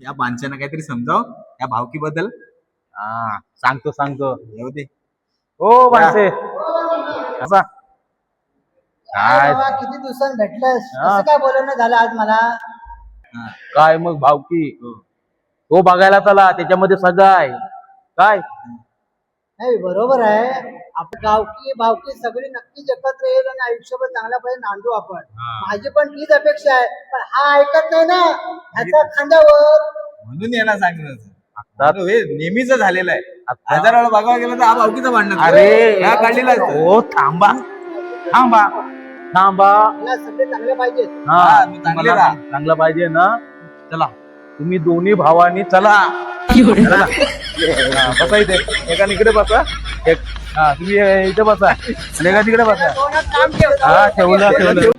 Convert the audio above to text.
या बांच्यानं काहीतरी समजाव? या भावकी बद्दल हा सांगतो सांगतो. येऊ दे. हो माणसे असा. काय? किती दिवसांनी भेटलंस हा. कसं काय बोलणं झालं आज मला? हा. काय मग भावकी? तो बघायला चला त्याच्यामध्ये सगळं आहे. काय? नाही बरोबर आहे. आपण गावकी भावकी सगळी नक्कीच एकत्र येईल आणि आयुष्यभर चांगल्या पर्यंत नांदू आपण. माझी पण तीच अपेक्षा आहे पण हा ऐकत नाही ना. ह्याच्या खांद्यावर. म्हणून याला आता हे नेहमीच झालेलं आहे. आता- हजार वेळा बघायला गेलं तर भावकीचं भांडण अरे हा काढलेला असतो. हो थांबा. थांबा. थांबा. मला सगळे चांगले पाहिजेत. हा हा, चांगले तुम्हाला राहा. चांगलं पाहिजे ना? चला. तुम्ही दोन्ही भावानी चला. चला. हा, बसा इथे. एका इकडे बसा. एक. हा तुम्ही इथे बसा. आणि एका तिकडे बसा. कोणात काम ठेवलं? हा ठेवलं ठेवलं.